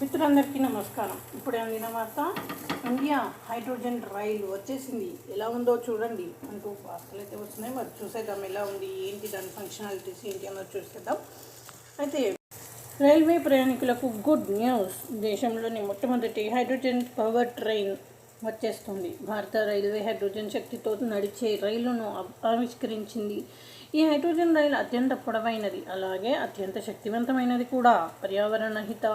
మిత్రులందరికీ నమస్కారం. ఇప్పుడు అందిన వార్త ఇండియా హైడ్రోజన్ రైలు వచ్చేసింది. ఎలా ఉందో చూడండి అంటూ వార్తలు అయితే వస్తున్నాయి. మరి చూసేద్దాం ఎలా ఉంది ఏంటి దాని ఫంక్షనాలిటీస్ ఏంటి అన్నది చూసేద్దాం. అయితే రైల్వే ప్రయాణికులకు గుడ్ న్యూస్. దేశంలోని మొట్టమొదటి హైడ్రోజన్ పవర్ ట్రైన్ వచ్చేస్తుంది. భారత రైల్వే హైడ్రోజన్ శక్తితో నడిచే రైలును ఆవిష్కరించింది ఈ హైడ్రోజన్ రైలు అత్యంత పొడవైనది అలాగే అత్యంత శక్తివంతమైనది కూడా. పర్యావరణ హిత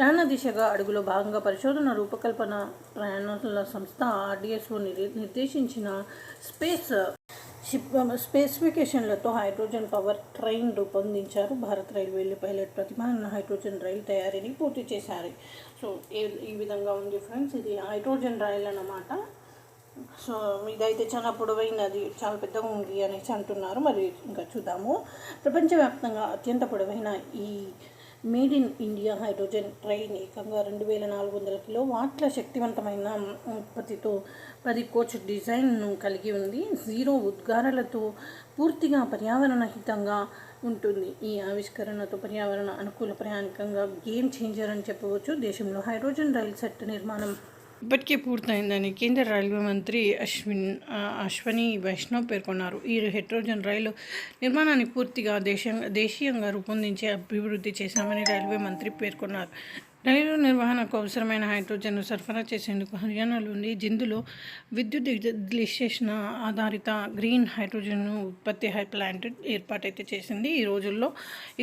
రహణ దిశగా అడుగులో భాగంగా పరిశోధన రూపకల్పన ప్రయాణాల సంస్థ ఆర్డిఎస్ఓ నిర్దేశించిన స్పేస్ స్పెసిఫికేషన్లతో హైడ్రోజన్ పవర్ ట్రైన్ రూపొందించారు. భారత్ రైల్వేలు పైలట్ ప్రతిపాదన హైడ్రోజన్ రైలు తయారీని పూర్తి చేశారు. సో ఈ- ఈ విధంగా ఉంది ఫ్రెండ్స్ ఇది హైడ్రోజన్ రైలు అన్నమాట. సో ఇదైతే చాలా పొడవైనది చాలా పెద్దగా ఉంది అనేసి అంటున్నారు. మరి ఇంకా చూద్దాము. ప్రపంచవ్యాప్తంగా అత్యంత పొడవైన ఈ made in India hydrogen train ఏకంగా రెండు వేల నాలుగు వందల కిలో వాట్ల శక్తివంతమైన ఉత్పత్తితో పది కోచ్ డిజైన్ను కలిగి ఉంది. జీరో ఉద్గారాలతో పూర్తిగా పర్యావరణ హితంగా ఉంటుంది. ఈ ఆవిష్కరణతో పర్యావరణ అనుకూల ప్రయాణికంగా గేమ్ చేంజర్ అని చెప్పవచ్చు. దేశంలో హైడ్రోజన్ రైల్ సెట్ నిర్మాణం ఇప్పటికే పూర్తయిందని కేంద్ర రైల్వే మంత్రి అశ్విన్ అశ్వని వైష్ణవ్ పేర్కొన్నారు. ఈ హెట్రోజన్ రైలు నిర్మాణాన్ని పూర్తిగా దేశంగా దేశీయంగా రూపొందించి అభివృద్ధి చేశామని రైల్వే మంత్రి పేర్కొన్నారు. రైలు నిర్వహణకు అవసరమైన హైడ్రోజన్ను సరఫరా చేసేందుకు హర్యానాలోని జిందులో విద్యుత్ విశ్లేషణ ఆధారిత గ్రీన్ హైడ్రోజన్ ఉత్పత్తి హై ప్లాంట్ ఏర్పాటైతే చేసింది. ఈ రోజుల్లో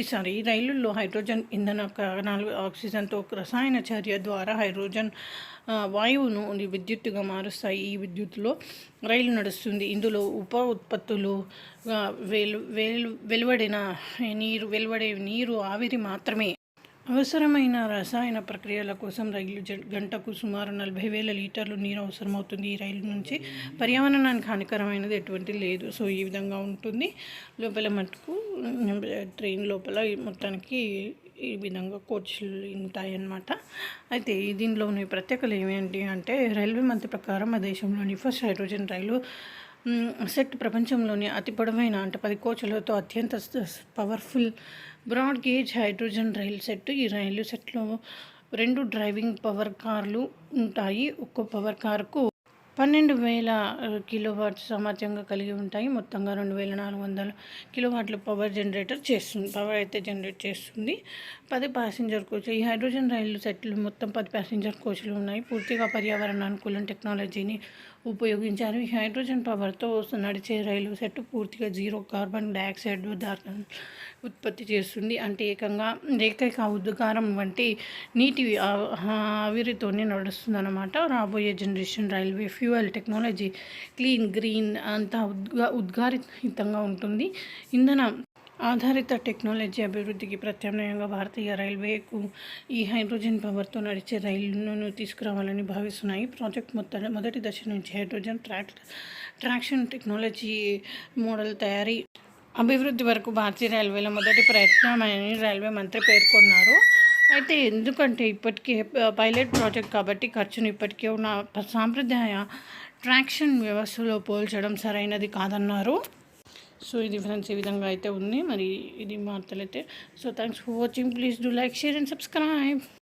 ఈసారి ఈ రైలుల్లో హైడ్రోజన్ ఇంధన కణాలు ఆక్సిజన్తో రసాయన చర్య ద్వారా హైడ్రోజన్ వాయువును విద్యుత్తుగా మారుస్తాయి. ఈ విద్యుత్తులో రైలు నడుస్తుంది. ఇందులో ఉప ఉత్పత్తులు వెలు వెలువడిన నీరు వెలువడే నీరు ఆవిరి మాత్రమే అవసరమైన రసాయన ప్రక్రియల కోసం రైలు జ- గంటకు సుమారు నలభై వేల లీటర్లు నీరు అవసరమవుతుంది. ఈ రైలు నుంచి పర్యావరణానికి హానికరమైనది ఎటువంటి లేదు. సో ఈ విధంగా ఉంటుంది. లోపల మటుకు ట్రైన్ లోపల మొత్తానికి ఈ విధంగా కోచ్లు ఉంటాయన్నమాట. అయితే దీనిలోని ప్రత్యేకలు ఏమేంటి అంటే రైల్వే మంత్రి ప్రకారం ఆ దేశంలోని ఫస్ట్ హైడ్రోజన్ రైలు సెట్ ప్రపంచంలోని అతి పొడవైన అంటే పది కోచలతో అత్యంత పవర్ఫుల్ బ్రాడ్ గేజ్ హైడ్రోజన్ రైలు సెట్ ఈ రైలు సెట్లో రెండు డ్రైవింగ్ పవర్ కార్లు ఉంటాయి. ఒక్కో పవర్ కార్కు పన్నెండు వేల కిలోవాట్ సామర్థ్యంగా కలిగి ఉంటాయి. మొత్తంగా రెండు వేల నాలుగు వందల కిలోవాట్ల పవర్ జనరేటర్ చేస్తుంది. పవర్ అయితే జనరేట్ చేస్తుంది. పది ప్యాసింజర్ కోచ్ ఈ హైడ్రోజన్ రైలు సెట్లు మొత్తం పది ప్యాసింజర్ కోచ్లు ఉన్నాయి. పూర్తిగా పర్యావరణ అనుకూలం టెక్నాలజీని ఉపయోగించారు. ఈ హైడ్రోజన్ పవర్తో నడిచే రైలు సెట్ పూర్తిగా జీరో కార్బన్ డైఆక్సైడ్ దాని ఉత్పత్తి చేస్తుంది. అంటే ఏకంగా ఏకైక ఉద్గారం వంటి నీటి ఆవిరితోనే నడుస్తుందనమాట రాబోయే generation railway fuel technology clean green అంత ఉద్గా ఉద్గారితంగా ఉంటుంది. ఇంధన ఆధారిత టెక్నాలజీ అభివృద్ధికి ప్రత్యామ్నాయంగా భారతీయ రైల్వేకు ఈ హైడ్రోజన్ పవర్తో నడిచే రైళ్ళను తీసుకురావాలని భావిస్తున్నాయి. ప్రాజెక్ట్ మొత్తం మొదటి దశ నుంచి hydrogen track traction technology model తయారీ అభివృద్ధి వరకు భారతీయ రైల్వేల మొదటి ప్రయత్నమని రైల్వే మంత్రి పేర్కొన్నారు. అయితే ఎందుకంటే ఇప్పటికే పైలట్ ప్రాజెక్ట్ కాబట్టి ఖర్చును ఇప్పటికే ఉన్న సాంప్రదాయ ట్రాక్షన్ వ్యవస్థలో పోల్చడం సరైనది కాదన్నారు. సో ఇది ఫ్రెండ్స్ ఈ విధంగా అయితే ఉంది. మరి ఇది వార్తలు అయితే so thanks for watching please do like share and subscribe